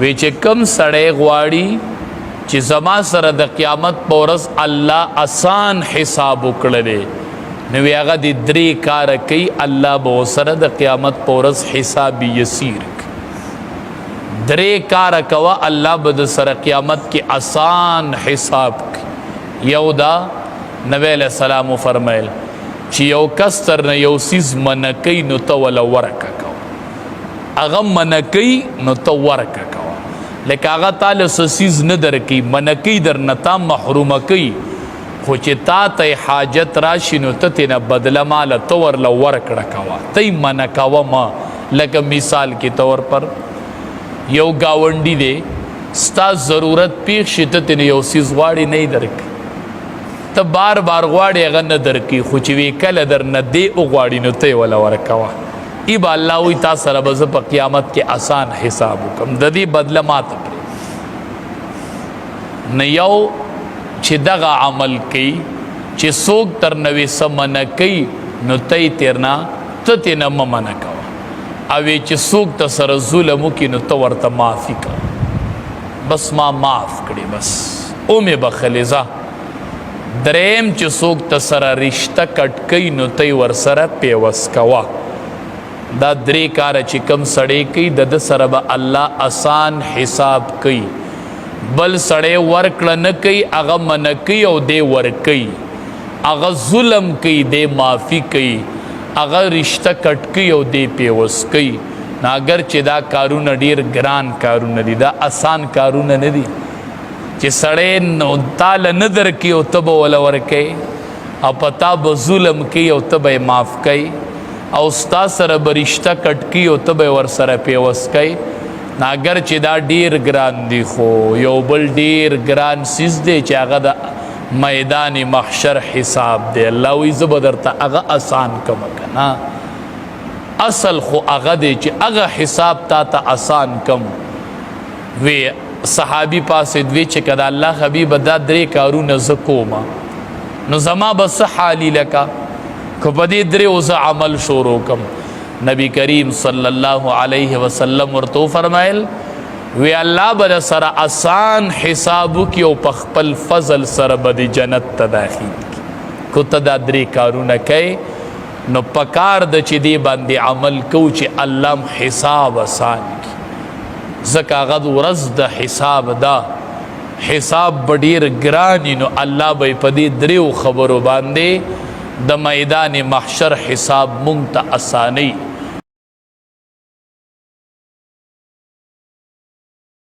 وی چې کم سړی غواړي چې زما سره د قیامت پورس الله آسان حساب وکړي نو هغه د درې کار کوي الله به سره د قیامت پورس حساب یسیر درې کار کوا الله به د سره قیامت کې آسان حساب یو دا نبی له سلام فرمایل چې یو کس تر نه یو سیز منکې نو ته ولا ورکه کو اغه منکې نو ته ورکه لکه هغه تعالی سسیز نه درکې منکې در نتا محرومه کوي خو چې تا ته حاجت راشي نو ته نه بدله مال تو ور لور کړه کوا. ته منکاوه ما. لکه مثال کې تور پر. یو گاونډي دی ستا ضرورت پیښ شته ته یو سیز غواړي نه درک. ته بار بار غواړي هغه نه درکې خو چې وی کله در نه دی او غواړي نو ته ولا ورکوا ای با الله وی تاسو سره به په قیامت کې آسان حساب وکم. د دې بدله ماته پرې. نه یو چې دغه عمل کوي چې څوک تر نوې سمنه کوي نو ته تیرنا ته تینا ممنه کوه. او چې څوک ته سره ظلم وکړي نو ته ورته معافي کوه. بس ما معاف کړي بس. او مې بخلیزه دریم چې څوک ته سره رشتہ کټ کوي نو ته ور سره پیوس کوا دا درې کار چې کم سړی کوي د سره به الله آسان حساب کوي بل سړی ورکړه نه کوي هغه من کوي او دی ور کوي هغه ظلم کوي دی معافي کوي هغه رشتہ کټ کوي او دی پیوس کوي ناګر چې دا کارونه ډیر ګران کارونه دي دا آسان کارونه نه دي. چې سړی نو تال نه درکې او ته به وله ورکې او پتا به ظلم کوي او یې معاف کوي او ستا سره به رشته کټ کوي او ته به ور سره پیوس کوي ناګر چې دا ډیر ګران دی خو یو بل ډیر ګران سیز دی چې هغه د میدان محشر حساب دی. الله وی زه درته هغه آسان کوم کنه اصل خو هغه دی چې هغه حساب تا ته آسان کم. وی صحابي پاسې دوی چې کدا الله حبيب دا درې کارونه زکوما نو زما بس حالي لکا کو پدې درې اوس عمل شروع کم. نبی کریم صلی الله علیه وسلم ورته فرمایل وی الله بر سره آسان حساب کی او پخپل فضل سره بد جنت ته داخل کو ته دا درې کارونه کوي نو پکار د چې دی باندې عمل کو چې الله حساب آسان کی زکا غد ورځ د حساب دا حساب بډیر ګرانی نو الله به پدې دریو خبرو باندې د میدان محشر حساب مونږ ته اساني